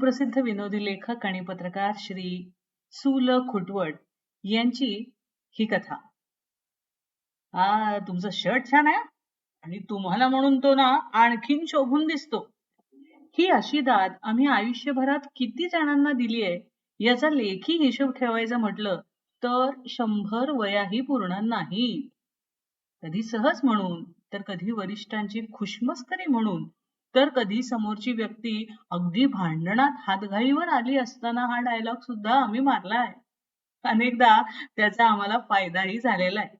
सुप्रसिद्ध विनोदी लेखक आणि पत्रकार श्री सु ल खुटवट यांची ही कथा. आ तुमचं शर्ट छान आहे? आणि तुम्हाला म्हणून तो ना आणखीन शोभून दिसतो. ही अशी दाद आम्ही आयुष्यभरात किती जणांना दिली आहे याचा लेखी हिशोब ठेवायचा म्हटलं तर शंभर वयाही पूर्ण नाही. कधी सहज म्हणून तर कधी वरिष्ठांची खुशमस्करी म्हणून तर कधी समोरची व्यक्ती अगदी भांडणात हातघाईवर आली असताना हा डायलॉग सुद्धा आम्ही मारला आहे. अनेकदा त्याचा आम्हाला फायदाही झालेला आहे.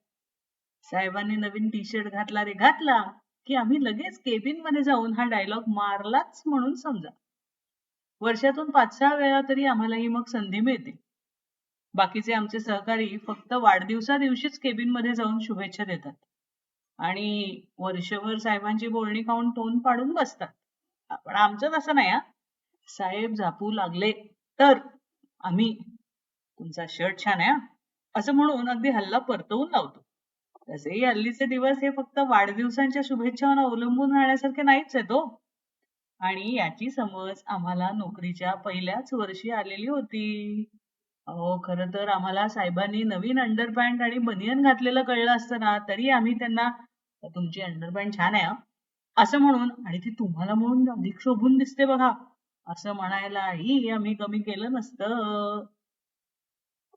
साहेबांनी नवीन टी शर्ट घातला रे घातला की आम्ही लगेच केबिनमध्ये जाऊन हा डायलॉग मारलाच म्हणून समजा. वर्षातून पाच सहा वेळा तरी आम्हालाही मग संधी मिळते. बाकीचे आमचे सहकारी फक्त वाढदिवसा दिवशीच केबिनमध्ये जाऊन शुभेच्छा देतात. आणि वर्षभर साहेबांची बोलणी खाऊन टोन पाडून बसतात. पण आमचं तसं नाही हा. साहेब झापू लागले तर आम्ही तुमचा शर्ट छान आहे असं म्हणून अगदी हल्ला परतवून लावतो. तसेही हल्लीचे दिवस हे फक्त वाढदिवसांच्या शुभेच्छांवर अवलंबून राहण्यासारखे नाहीच आहे तो हो. आणि याची समज आम्हाला नोकरीच्या पहिल्याच वर्षी आलेली होती. अहो खर तर आम्हाला साहेबांनी नवीन अंडरपॅन्ट आणि बनियन घातलेलं कळलं असतं ना तरी आम्ही त्यांना तुमची अंडरपॅन्ट छान आहे असं म्हणून आणि ती तुम्हाला म्हणून अधिक शोभून दिसते बघा. असं म्हणायलाही आम्ही कमी केलं नसतं.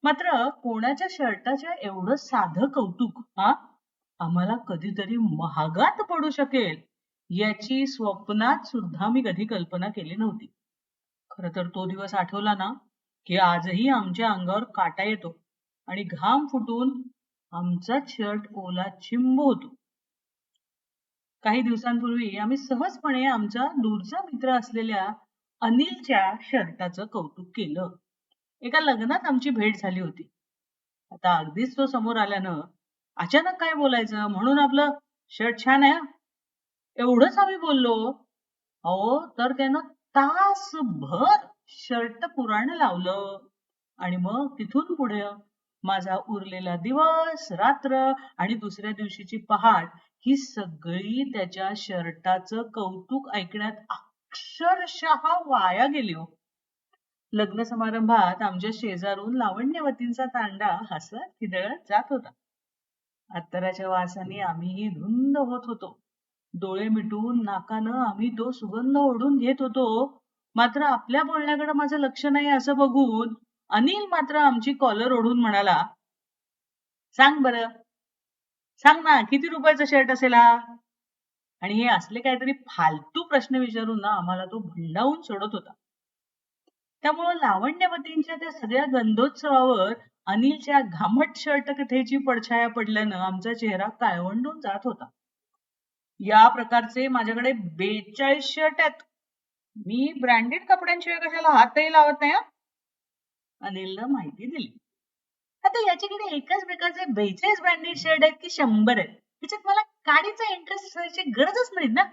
मात्र कोणाच्या शर्टाच्या एवढं साधं कौतुक हा आम्हाला कधीतरी महागात पडू शकेल याची स्वप्नात सुद्धा मी कधी कल्पना केली नव्हती. खर तर तो दिवस आठवला ना की आजही आमच्या अंगावर काटा येतो आणि घाम फुटून आमचा शर्ट ओला चिंब होतो. काही दिवसांपूर्वी आम्ही सहजपणे आमचा दूरचा मित्र असलेल्या अनिलच्या शर्टाचं कौतुक केलं. एका लग्नात आमची भेट झाली होती. आता अगदीच तो समोर आल्यानं अचानक काय बोलायचं म्हणून आपलं शर्ट छान आहे एवढंच आम्ही बोललो. अहो तर त्यानं तासभर शर्ट पुराण लावलं. आणि मग तिथून पुढे माझा उरलेला दिवस रात्र आणि दुसऱ्या दिवशीची पहाट ही सगळी त्याच्या शर्टाचं कौतुक ऐकण्यात अक्षरशः वाया गेली हो. लग्न समारंभात आमच्या शेजारून लावण्यवतींचा तांडा हसत खिदळत जात होता. अत्तराच्या वासाने आम्हीही धुंद होत होतो. डोळे मिटून नाकानं आम्ही तो सुगंध ओढून घेत होतो. मात्र आपल्या बोलण्याकडे माझं लक्ष नाही असं बघून अनिल मात्र आमची कॉलर ओढून म्हणाला सांग बर सांग ना किती रुपयाचा शर्ट असेल हा? आणि हे असले काहीतरी फालतू प्रश्न विचारून ना आम्हाला तो भंडावून सोडत होता. त्यामुळं लावण्यवतींच्या त्या सगळ्या गंधोत्सवावर अनिलच्या घामट शर्ट कथेची पडछाया पडल्यानं आमचा चेहरा काळवंडून जात होता. या प्रकारचे माझ्याकडे बेचाळीस शर्ट आहेत. मी ब्रँडेड कपड्यांशिवाय कशाला हातही लावत नाही अनिलनं माहिती दिली. आता याच्याकडे एकाच प्रकारचे बेचाळीस ब्रँडेड शर्ट आहेत की शंभर आहेत? त्याच्यात मला काडीचा इंटरेस्ट असण्याची गरजच नाही ना.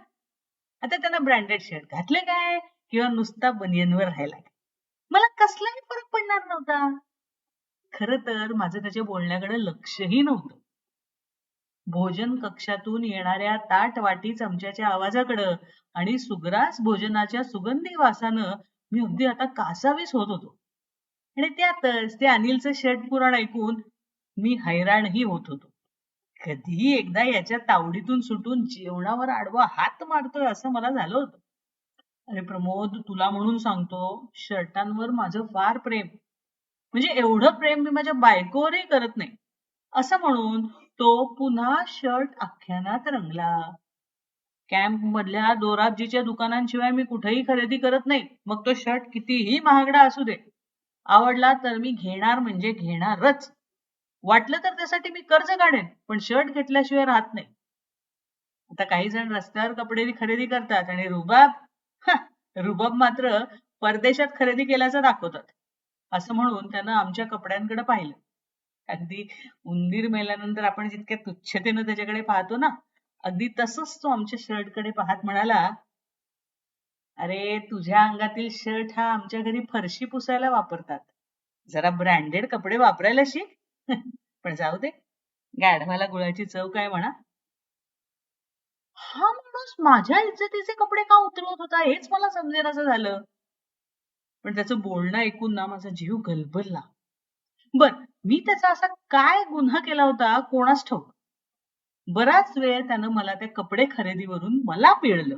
आता त्यांना ब्रँडेड शर्ट घातले काय? किंवा नुसता बनियनवर राहिला मला कसलाही फरक पडणार नव्हता. खर तर माझं त्याच्या बोलण्याकडे लक्षही नव्हतं. भोजन कक्षातून येणाऱ्या ताट वाटी चमच्याच्या आवाजाकडं आणि सुग्रास भोजनाच्या सुगंधी वासानं मी अगदी आता कासावीस होत होतो. आणि त्यातच ते अनिलचं शर्ट पुराण ऐकून मी हैराणही होत होतो. कधीही एकदा याच्या तावडीतून सुटून जेवणावर आडवा हात मारतोय असं मला झालं होतं. अरे प्रमोद तुला म्हणून सांगतो शर्टांवर माझं फार प्रेम. म्हणजे एवढं प्रेम मी माझ्या बायकोवरही करत नाही. असं म्हणून तो पुन्हा शर्ट आख्यानात रंगला. कॅम्प मधल्या दोराबजीच्या दुकानांशिवाय मी कुठेही खरेदी करत नाही. मग तो शर्ट कितीही महागडा असू दे आवडला तर मी घेणार म्हणजे घेणारच. वाटलं तर त्यासाठी मी कर्ज काढेन पण शर्ट घेतल्याशिवाय राहत नाही. आता काही जण रस्त्यावर कपडे खरेदी करतात आणि रुबाब रुबाब मात्र परदेशात खरेदी केल्याचं दाखवतात. असं म्हणून त्यानं आमच्या कपड्यांकडे पाहिलं. अगदी उंदीर मेल्यानंतर आपण जितक्या तुच्छतेनं त्याच्याकडे पाहतो ना अगदी तसंच तो आमच्या शर्टकडे पाहत म्हणाला अरे तुझ्या अंगातील शर्ट हा आमच्या घरी फरशी पुसायला वापरतात. जरा ब्रँडेड कपडे वापरायला शिक. पण जाऊ दे. गाढवाला गुळाची चव काय म्हणा? हा माणूस माझ्या इज्जतीचे कपडे का उतरवत होता? हेच मला समजेल असं झालं. पण त्याचं बोलणं ऐकून ना माझा जीव गलबलला. बर मी त्याचा असा काय गुन्हा केला होता? कोणास ठाऊक? बराच वेळ त्यानं मला त्या कपडे खरेदीवरून मला पिळलं.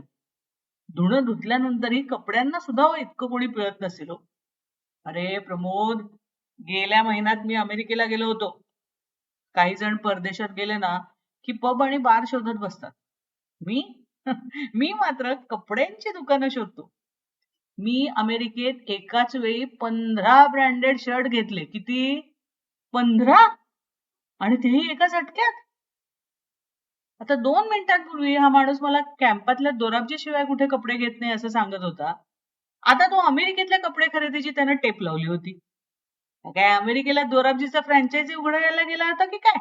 धुणं धुतल्यानंतरही कपड्यांना सुद्धा हो इतकं कोणी पिळत नसेल हो. अरे प्रमोद गेल्या महिन्यात मी अमेरिकेला गेलो होतो. काही जण परदेशात गेले ना की पब आणि बार शोधत बसतात. मी? मी मात्र कपड्यांची दुकानं शोधतो. मी अमेरिकेत एकाच वेळी पंधरा ब्रँडेड शर्ट घेतले. किती? पंधरा? आणि तेही एका झटक्यात? आता दोन मिनिटांपूर्वी हा माणूस मला कॅम्पातल्या दोराबजी शिवाय कुठे कपडे घेत नाही असं सांगत होता. आता तो अमेरिकेतल्या कपडे खरेदीची त्यानं टेप लावली होती. काय अमेरिकेला दोराबजीचा फ्रँचायझी उघडायला गेला होता की काय?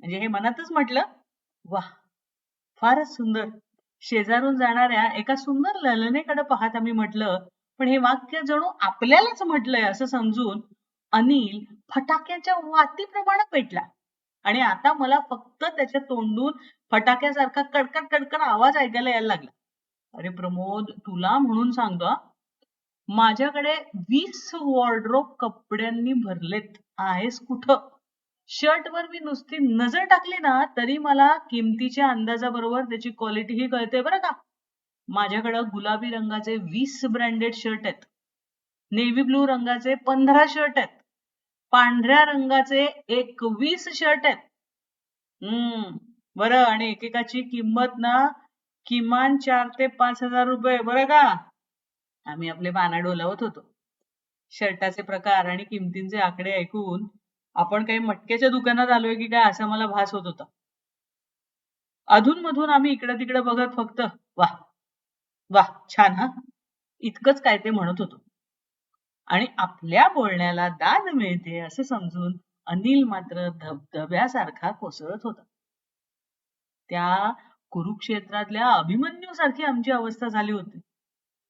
म्हणजे हे मनातच म्हटलं वा फारच सुंदर. शेजारून जाणाऱ्या एका सुंदर ललनेकडे पाहत आम्ही म्हटलं पण हे वाक्य जणू आपल्यालाच म्हटलंय असं समजून अनिल फटाक्याच्या वातीप्रमाणे पेटला. आणि आता मला फक्त त्याच्या तोंडून फटाक्यासारखा कडकड कडकड आवाज ऐकायला यायला लागला. अरे प्रमोद तुला म्हणून सांगतो माझ्याकडे वीस वॉर्ड्रोब कपड्यांनी भरलेत. आहेस कुठं? शर्टवर मी नुसती नजर टाकली ना तरी मला किमतीच्या अंदाजाबरोबर त्याची क्वालिटीही कळते बरं का. माझ्याकडं गुलाबी रंगाचे वीस ब्रँडेड शर्ट आहेत. नेव्ही ब्लू रंगाचे पंधरा शर्ट आहेत. पांढऱ्या रंगाचे एकवीस शर्ट आहेत. हम्म. बरं आणि एकेकाची किंमत ना किमान चार ते पाच हजार रुपये बरं का? आम्ही आपले बाना डोलावत होतो. शर्टाचे प्रकार आणि किमतींचे आकडे ऐकून आपण काही मटक्याच्या दुकानात आलोय की काय असा मला भास होत होता. अधून मधून आम्ही इकडं तिकडे बघत फक्त वाह वाह छान हा. इतकंच काय ते म्हणत होतो. आणि आपल्या बोलण्याला दाद मिळते असं समजून अनिल मात्र धबधब्यासारखा कोसळत होता. त्या कुरुक्षेत्रातल्या अभिमन्यू सारखी आमची अवस्था झाली होती.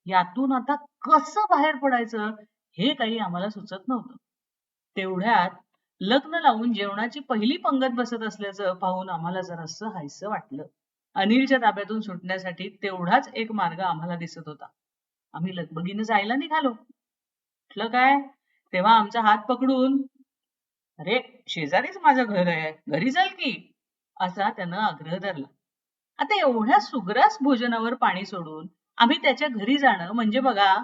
यातून आता कसं बाहेर पडायचं हे काही आम्हाला सुचत नव्हतं. तेवढ्यात लग्न लावून जेवणाची पहिली पंगत बसत असल्याचं पाहून आम्हाला जरासं हायसं वाटलं. अनिलच्या ताब्यातून सुटण्यासाठी तेवढाच एक मार्ग आम्हाला दिसत होता. आम्ही लगबगीनं जायला निघालो. म्हटलं काय? तेव्हा आमचा हात पकडून अरे शेजारीच माझं घर आहे. घरी चल की? असा त्यानं आग्रह धरला. आता एवढ्या सुग्रास भोजनावर पाणी सोडून आम्ही त्याच्या घरी जाणं म्हणजे बघा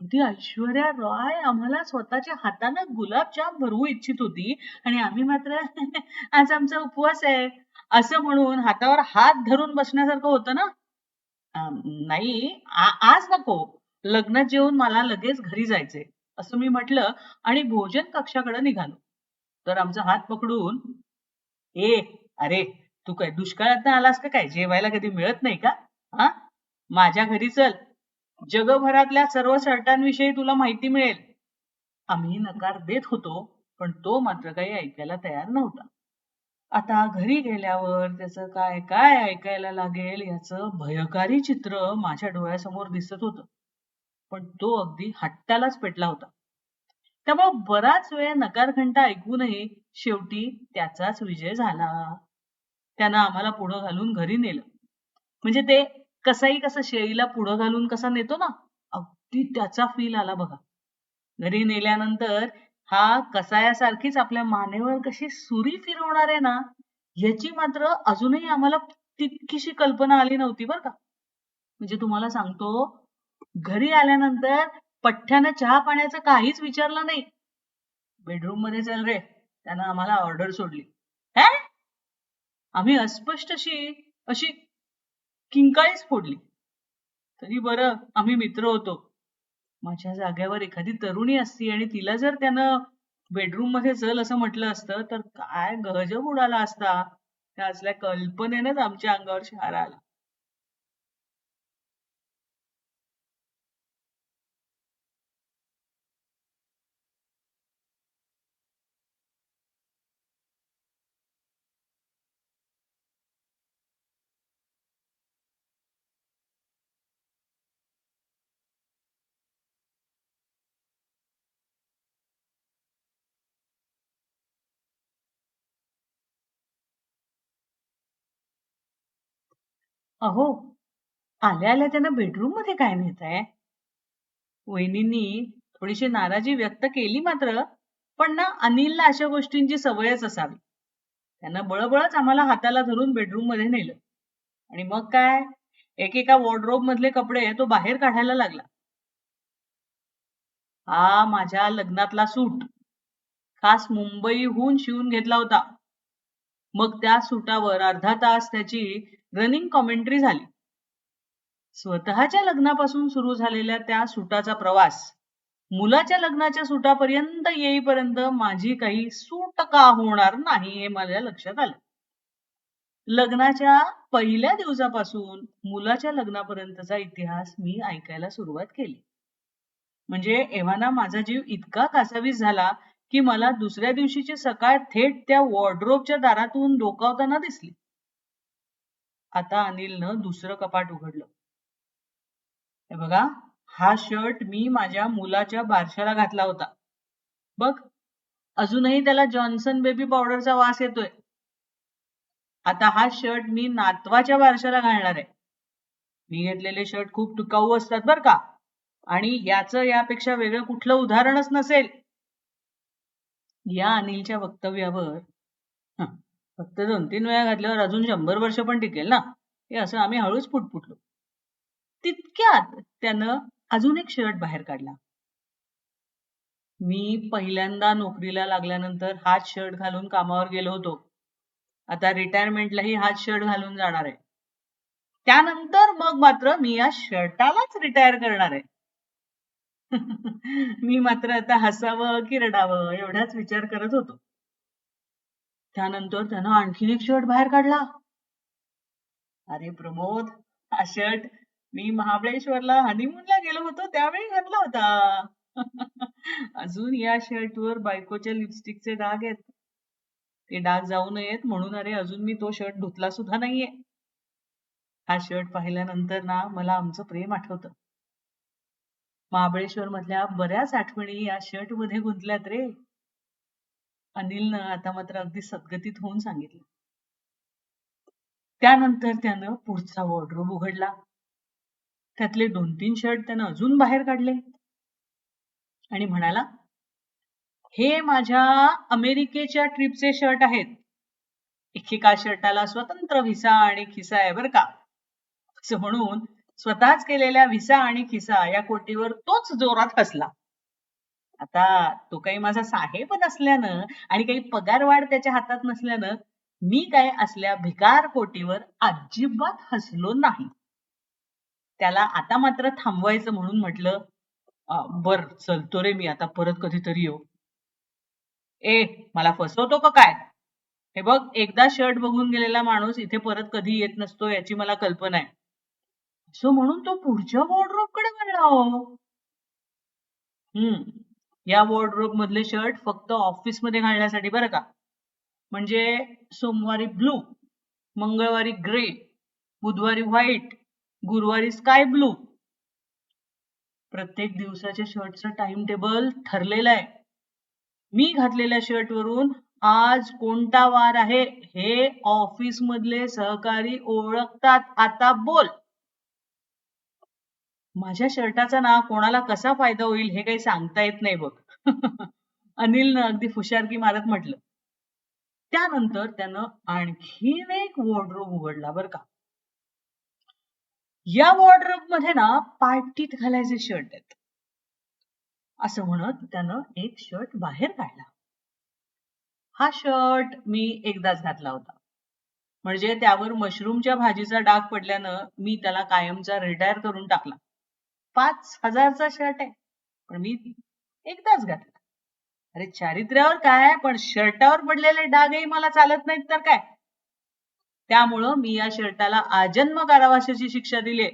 ती ऐश्वर्या रॉय आम्हाला स्वतःच्या हातानं गुलाबजाम भरवू इच्छित होती आणि आम्ही मात्र आज आमचा उपवास आहे. असं म्हणून हातावर हात धरून बसण्यासारखं होतं ना? नाही आज नको. लग्नात जेवून मला लगेच घरी जायचंय असं मी म्हटलं आणि भोजन कक्षाकडे निघालो. तर आमचा हात पकडून ए अरे तू काय दुष्काळात आलास का काय? जेवायला कधी मिळत नाही का? हा? माझ्या घरी चल. जगभरातल्या सर्व शर्टांविषयी तुला माहिती मिळेल. आम्ही नकार देत होतो पण तो मात्र काही ऐकायला तयार नव्हता. आता घरी गेल्यावर त्याचं काय काय ऐकायला लागेल याचं भयकारी चित्र माझ्या डोळ्यासमोर दिसत होतं. पण तो अगदी हट्टालाच पेटला होता. त्यामुळे बराच वेळ नकार घंटा ऐकूनही शेवटी त्याचाच विजय झाला. त्यानं आम्हाला पुढं घालून घरी नेलं. म्हणजे ते कसाही कसं शेळीला पुढं घालून कसा नेतो ना अगदी त्याचा फील आला बघा. घरी नेल्यानंतर हा कसायासारखीच आपल्या मानेवर कशी सुरी फिरवणार आहे ना याची मात्र अजूनही आम्हाला तितकीशी कल्पना आली नव्हती बरं का. म्हणजे तुम्हाला सांगतो घरी आल्यानंतर पठ्ठ्यानं चहा पाण्याचं काहीच विचारलं नाही. बेडरूममध्ये चल रे त्यानं आम्हाला ऑर्डर सोडली. आम्ही अस्पष्ट अशी अशी किंकाळीच फोडली. तरी बरं आम्ही मित्र होतो. माझ्या जाग्यावर एखादी तरुणी असती आणि तिला जर त्यानं बेडरूममध्ये चल असं म्हटलं असतं तर काय गजब उडाला असता. त्या असल्या कल्पनेनंच आमच्या अंगावर शहारा आला. अहो आल्या आल्या त्यांना बेडरूममध्ये काय नेताय वहिनींनी थोडीशी नाराजी व्यक्त केली मात्र पण ना अनिलला अशा गोष्टींची सवयच असावी. त्यानं बळबळच आम्हाला हाताला धरून बेडरूममध्ये नेलं. आणि मग काय? एकेका वॉर्डरोब मधले कपडे तो बाहेर काढायला लागला. हा माझ्या लग्नातला सूट. खास मुंबईहून शिवून घेतला होता. मग त्या सुटावर अर्धा तास त्याची रनिंग कॉमेंट्री झाली. स्वतःच्या लग्नापासून सुरू झालेल्या त्या सुटाचा प्रवास मुलाच्या लग्नाच्या सुटापर्यंत येईपर्यंत माझी काही सूट का होणार नाही हे माझ्या लक्षात आलं. लग्नाच्या पहिल्या दिवसापासून मुलाच्या लग्नापर्यंतचा इतिहास मी ऐकायला सुरुवात केली. म्हणजे एव्हाना माझा जीव इतका कासावीस झाला की मला दुसऱ्या दिवशीची सकाळ थेट त्या वॉर्ड्रोबच्या दारातून डोकावताना दिसली. आता अनिलनं दुसरं कपाट उघडलं. हे बघा हा शर्ट मी माझ्या मुलाच्या बारशाला घातला होता. बघ अजूनही त्याला जॉन्सन बेबी पावडरचा वास येतोय. आता हा शर्ट मी नातवाच्या बारशाला घालणार आहे. मी घेतलेले शर्ट खूप टिकाऊ असतात बर का. आणि याचं यापेक्षा वेगळं कुठलं उदाहरणच नसेल. या अनिलच्या वक्तव्यावर फक्त दोन तीन वेळा घातल्यावर अजून शंभर वर्ष पण टिकेल ना? हे असं आम्ही हळूच फुटफुटलो तितक्यात त्यानं अजून एक शर्ट बाहेर काढला. मी पहिल्यांदा नोकरीला लागल्यानंतर हाच शर्ट घालून कामावर गेलो होतो. आता रिटायरमेंटलाही हाच शर्ट घालून जाणार आहे. त्यानंतर मग मात्र मी या शर्टालाच रिटायर करणार आहे. मी मात्र आता हसावं की रडावं एवढाच विचार करत होतो. त्यानंतर त्यानं आणखीन एक शर्ट बाहेर काढला. अरे प्रमोद हा शर्ट मी महाबळेश्वरला हनीमूनला गेलो होतो त्यावेळी घातला होता. अजून या शर्टवर बायकोच्या लिपस्टिकचे डाग आहेत. ते डाग जाऊ नयेत म्हणून अरे अजून मी तो शर्ट धुतला सुद्धा नाहीये. हा शर्ट पाहिल्यानंतर ना मला आमचं प्रेम आठवतं. महाबळेश्वर मधल्या बऱ्याच आठवणी या शर्टमध्ये गुंतल्यात रे. अनिलनं आता मात्र अगदी सद्गतीत होऊन सांगितलं. त्यानंतर त्यानं पुढचा वॉर्ड्रोब उघडला. त्यातले दोन तीन शर्ट त्यानं अजून बाहेर काढले. आणि म्हणाला हे माझ्या अमेरिकेच्या ट्रिपचे शर्ट आहेत. एकेका शर्टाला स्वतंत्र व्हिसा आणि खिसा आहे बर का. असं म्हणून स्वतःच केलेल्या व्हिसा आणि खिसा या कोटीवर तोच जोरात हसला. आता तो काही माझा साहेब नसल्यानं आणि काही पगारवाढ त्याच्या हातात नसल्यानं मी काय असल्या भिकार कोटीवर अजिबात हसलो नाही. त्याला आता मात्र थांबवायचं म्हणून म्हटलं बर चलतो रे मी आता परत कधीतरी येऊ. ए मला फसवतो का काय? हे बघ एकदा शर्ट बघून गेलेला माणूस इथे परत कधी येत नसतो याची मला कल्पना आहे. असं म्हणून तो पुढच्या वॉर्डरोबकडे वळला हो. हम्म. या वॉर्डरोब मधले शर्ट फक्त ऑफिसमध्ये घालण्यासाठी बरं का? म्हणजे सोमवारी ब्लू मंगळवारी ग्रे बुधवारी व्हाईट गुरुवारी स्काय ब्लू प्रत्येक दिवसाच्या शर्टचं टाइम टेबल ठरलेलं आहे. मी घातलेल्या शर्ट वरून आज कोणता वार आहे हे ऑफिस मधले सहकारी ओळखतात. आता बोल. माझ्या शर्टाचा ना कोणाला कसा फायदा होईल हे काही सांगता येत नाही बघ. अनिलनं अगदी फुशारकी मारत म्हटलं. त्यानंतर त्यानं आणखीन एक वॉर्डरोब उघडला बर का. या वॉर्डरोबमध्ये ना पार्टीत घालायचे शर्ट आहेत. असं म्हणत त्यानं एक शर्ट बाहेर काढला. हा शर्ट मी एकदाच घातला होता. म्हणजे त्यावर मशरूमच्या भाजीचा डाग पडल्यानं मी त्याला कायमचा रिटायर करून टाकला. पाच हजारचा शर्ट आहे. पण मी एकदाच घातला. अरे चारित्र्यावर काय? पण शर्टावर पडलेले डागही मला चालत नाहीत तर काय? त्यामुळं मी या शर्टाला आजन्म कारावासाची शिक्षा दिली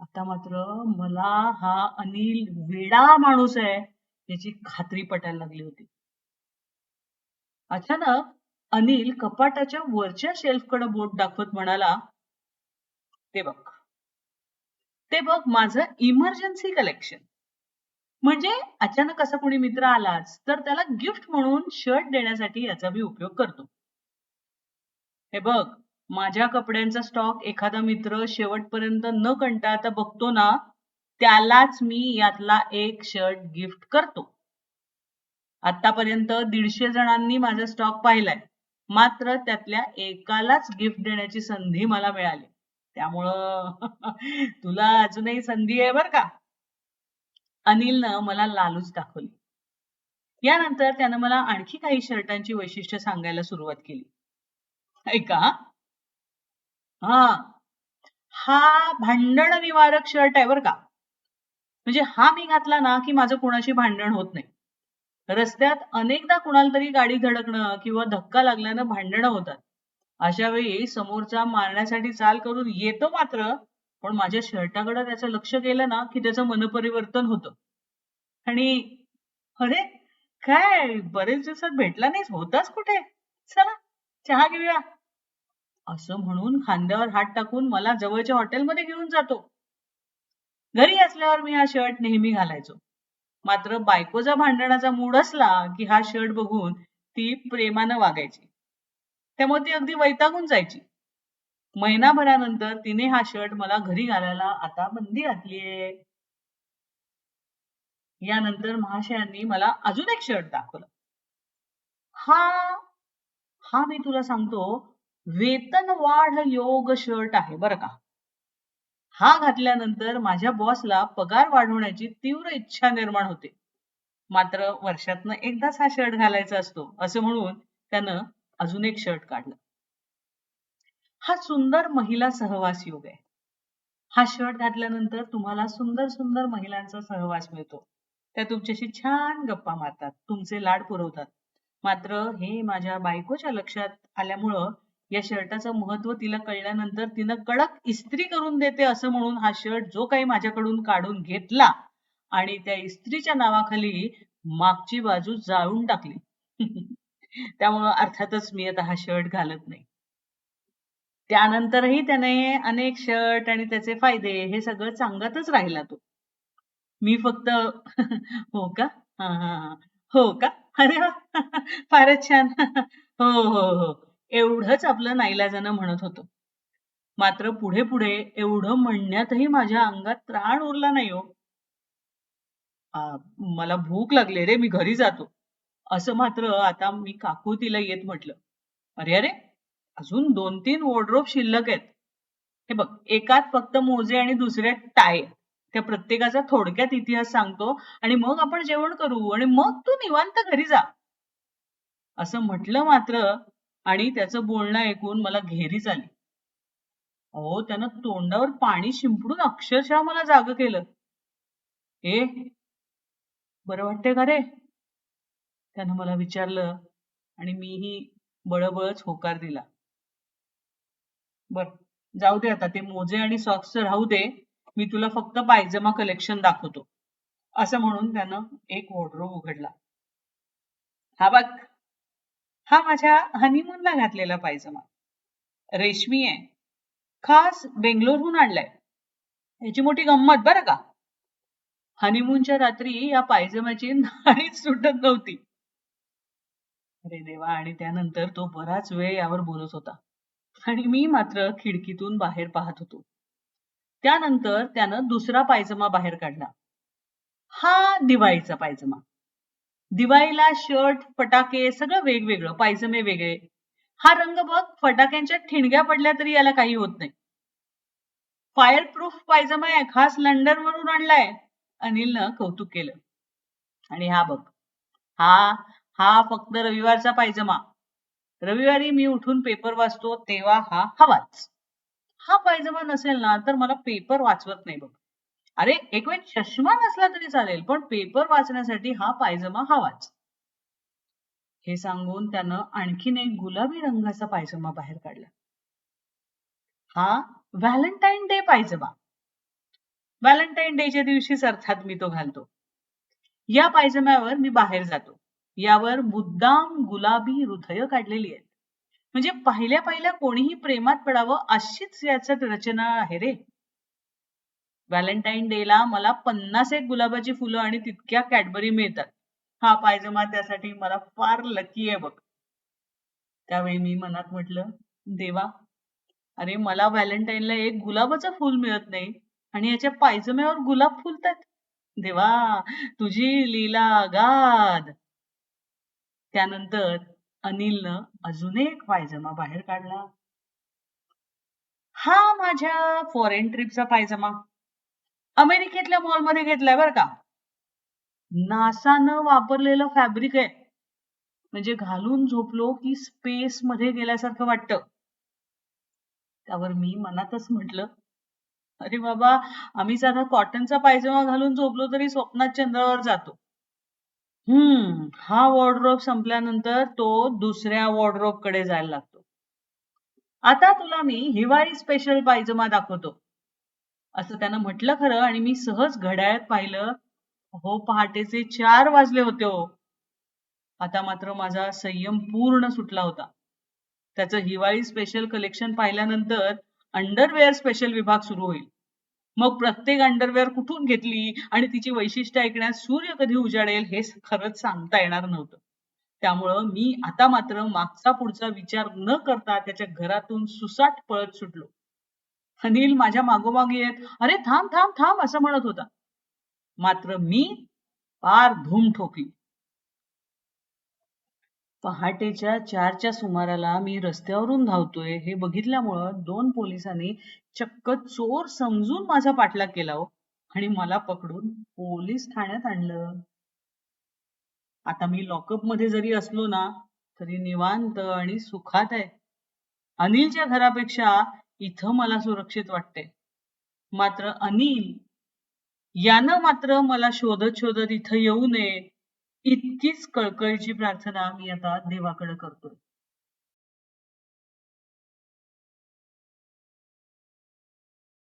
आता मात्र मला हा अनिल वेडा माणूस आहे याची खात्री पटायला लागली होती. अचानक अनिल कपाटाच्या वरच्या शेल्फकडे बोट दाखवत म्हणाला ते बघ ते बघ माझं इमर्जन्सी कलेक्शन म्हणजे अचानक असा कोणी मित्र आलाच तर त्याला गिफ्ट म्हणून शर्ट देण्यासाठी याचा मी उपयोग करतो. हे बघ माझ्या कपड्यांचा स्टॉक एखादा मित्र शेवटपर्यंत न कंटाळता बघतो ना त्यालाच मी यातला एक शर्ट गिफ्ट करतो. आतापर्यंत दीडशे जणांनी माझा स्टॉक पाहिलाय मात्र त्यातल्या एकालाच गिफ्ट देण्याची संधी मला मिळाली. त्यामुळं तुला अजूनही संधी आहे बर का. अनिलनं मला लालूच दाखवली. यानंतर त्यानं मला आणखी काही शर्टांची वैशिष्ट्य सांगायला सुरुवात केली. ऐका हा. हा. भांडण निवारक शर्ट आहे बर का. म्हणजे हा मी घातला ना की माझं कोणाशी भांडण होत नाही. रस्त्यात अनेकदा कुणाला तरी गाडी धडकणं किंवा धक्का लागल्यानं भांडणं होतात. अशा वेळी समोरचा मारण्यासाठी चाल करून येतो मात्र पण माझ्या शर्टाकडे त्याचं लक्ष गेलं ना की त्याचं मनपरिवर्तन होतं. आणि अरे काय? बरेच दिवसात भेटला नाहीस? होताच कुठे? चला चहा घेऊया. असं म्हणून खांद्यावर हात टाकून मला जवळच्या हॉटेलमध्ये घेऊन जातो. घरी असल्यावर मी हा शर्ट नेहमी घालायचो. मात्र बायकोचा भांडणाचा मूड असला की हा शर्ट बघून ती प्रेमानं वागायची. त्यामुळे ती अगदी वैतागून जायची. महिनाभरानंतर तिने हा शर्ट मला घरी घालायला आता बंदी घातलीये यानंतर महाशयांनी मला अजून एक शर्ट दाखवला. हा हा मी तुला सांगतो वेतन वाढ योग शर्ट आहे बरं का. हा घातल्यानंतर माझ्या बॉसला पगार वाढवण्याची तीव्र इच्छा निर्माण होते. मात्र वर्षातनं एकदाच हा शर्ट घालायचा असतो असं म्हणून त्यानं अजून एक शर्ट काढला. हा सुंदर महिला सहवास योग आहे. हा शर्ट घातल्यानंतर तुम्हाला सुंदर सुंदर महिलांचा सहवास मिळतो. त्या तुमच्याशी छान गप्पा मारतात तुमचे लाड पुरवतात. मात्र हे माझ्या बायकोच्या लक्षात आल्यामुळं या शर्टाचं महत्त्व तिला कळल्यानंतर तिनं कडक इस्त्री करून देते असं म्हणून हा शर्ट जो काही माझ्याकडून काढून घेतला आणि त्या इस्त्रीच्या नावाखाली मागची बाजू जाळून टाकली. त्यामुळं अर्थातच मी आता हा शर्ट घालत नाही. त्यानंतरही त्याने अनेक शर्ट आणि त्याचे फायदे हे सगळं सांगतच राहिला तो. मी फक्त हो का? हा हा हो. का? अरे फारच छान. हो हो हो. एवढंच आपलं नाईलाजानं म्हणत होतो. मात्र पुढे पुढे एवढं म्हणण्यातही माझ्या अंगात त्राण उरला नाही हो. आ, मला भूक लागली रे मी घरी जातो. असं मात्र आता मी काकुतीला येत म्हटलं. अरे अरे अजून दोन तीन वॉर्डरोब शिल्लक आहेत. हे बघ एकात फक्त मोजे आणि दुसऱ्यात टाय. त्या प्रत्येकाचा थोडक्यात इतिहास सांगतो आणि मग आपण जेवण करू आणि मग तू निवांत घरी जा. असं म्हटलं मात्र आणि त्याचं बोलणं ऐकून मला घेरीच आली. अहो त्यानं तोंडावर पाणी शिंपडून अक्षरशः मला जाग केलं. ए बरं वाटतंय का रे? त्यानं मला विचारलं आणि मीही बळबळच होकार दिला. बर जाऊ दे आता ते मोजे आणि सॉक्स राहू दे मी तुला फक्त पायजमा कलेक्शन दाखवतो. असं म्हणून त्यानं एक वॉर्डरोब उघडला. हा बघ हा माझ्या हनीमूनला घातलेला पायजमा. रेशमी आहे. खास बेंगलोरहून आणलाय. याची मोठी गंमत बरं का? हनीमूनच्या रात्री या पायजमाची नाडीच सुटत नव्हती. अरे देवा. आणि त्यानंतर तो बराच वेळ यावर बोलत होता. आणि मी मात्र खिडकीतून बाहेर पाहत होतो. त्यानंतर त्यानं दुसरा पायजमा बाहेर काढला. हा दिवाळीचा पायजमा. दिवाळीला शर्ट फटाके सगळं वेगवेगळं पायजमे वेगळे. हा रंग बघ फटाक्यांच्या ठिणग्या पडल्या तरी याला काही होत नाही. फायर प्रूफ पायजमा आहे खास लंडन वरून आणलाय अनिलनं कौतुक केलं. आणि हा बघ. हा हा फक्त रविवारचा पायजमा. रविवारी मी उठून पेपर वाचतो तेव्हा हा हवाच. हा पायजमा नसेल ना तर मला पेपर वाचवत नाही बघ. अरे एक वेळ चष्मा नसला तरी चालेल पण पेपर वाचण्यासाठी हा पायजमा हवाच. हे सांगून त्यानं आणखीन एक गुलाबी रंगाचा पायजमा बाहेर काढला. हा व्हॅलेंटाईन डे पायजमा. व्हॅलेंटाईन डेच्या दिवशीच अर्थात मी तो घालतो. या पायजम्यावर मी बाहेर जातो. यावर मुद्दाम गुलाबी हृदय काढलेली आहेत. म्हणजे पहिल्या पहिल्या कोणीही प्रेमात पडावं अशीच याच्यात रचना आहे रे. व्हॅलेंटाईन डेला मला पन्नास एक गुलाबाची फुलं आणि तितक्या कॅडबरी मिळतात. हा पायजमा त्यासाठी मला फार लकी आहे बघ. त्यावेळी मी मनात म्हटलं देवा अरे मला व्हॅलेंटाईनला एक गुलाबाचं फुल मिळत नाही आणि याच्या पायजम्यावर गुलाब फुलतात देवा तुझी लीला गाद. त्यानंतर अनिलनं अजून एक पायजमा बाहेर काढला. हा माझ्या फॉरेन ट्रिपचा पायजमा. अमेरिकेतल्या मॉलमध्ये घेतलाय बरं का. नासानं वापरलेलं फॅब्रिक आहे. म्हणजे घालून झोपलो की स्पेस मध्ये गेल्यासारखं वाटतं. त्यावर मी मनातच म्हटलं अरे बाबा आम्ही साधा कॉटनचा पायजमा घालून झोपलो तरी स्वप्नात चंद्रावर जातो. हम्म हा वॉर्डरोब संपल्यानंतर तो दुसऱ्या वॉर्डरोबकडे जायला लागतो. आता तुला मी हिवाळी स्पेशल पायजमा दाखवतो. असं त्यानं म्हटलं खरं आणि मी सहज घड्याळात पाहिलं. हो पहाटेचे चार वाजले होते हो. आता मात्र माझा संयम पूर्ण सुटला होता. त्याचं हिवाळी स्पेशल कलेक्शन पाहिल्यानंतर अंडरवेअर स्पेशल विभाग सुरू होईल. मग प्रत्येक अंडरवेअर कुठून घेतली आणि तिची वैशिष्ट्य ऐकण्यात सूर्य कधी उजाडेल हे खरंच सांगता येणार नव्हतं. त्यामुळं मी आता मात्र मागचा पुढचा विचार न करता त्याच्या घरातून सुसाट पळत सुटलो. अनिल माझ्या मागोमाग येत अरे थांब थांब थांब असं म्हणत होता. मात्र मी पार धूम ठोकली. पहाटेच्या चारच्या सुमाराला मी रस्त्यावरून धावतोय हे बघितल्यामुळं दोन पोलिसांनी चक्क चोर समजून माझा पाठलाग केला हो आणि मला पकडून पोलीस ठाण्यात आणलं. आता मी लॉकअपमध्ये जरी असलो ना तरी निवांत आणि सुखात आहे. अनिलच्या घरापेक्षा इथं मला सुरक्षित वाटते मात्र अनिल यानं मात्र मला शोधत शोधत इथं येऊ नये इतकीच कळकळीची प्रार्थना आम्ही आता देवाकडे करतोय.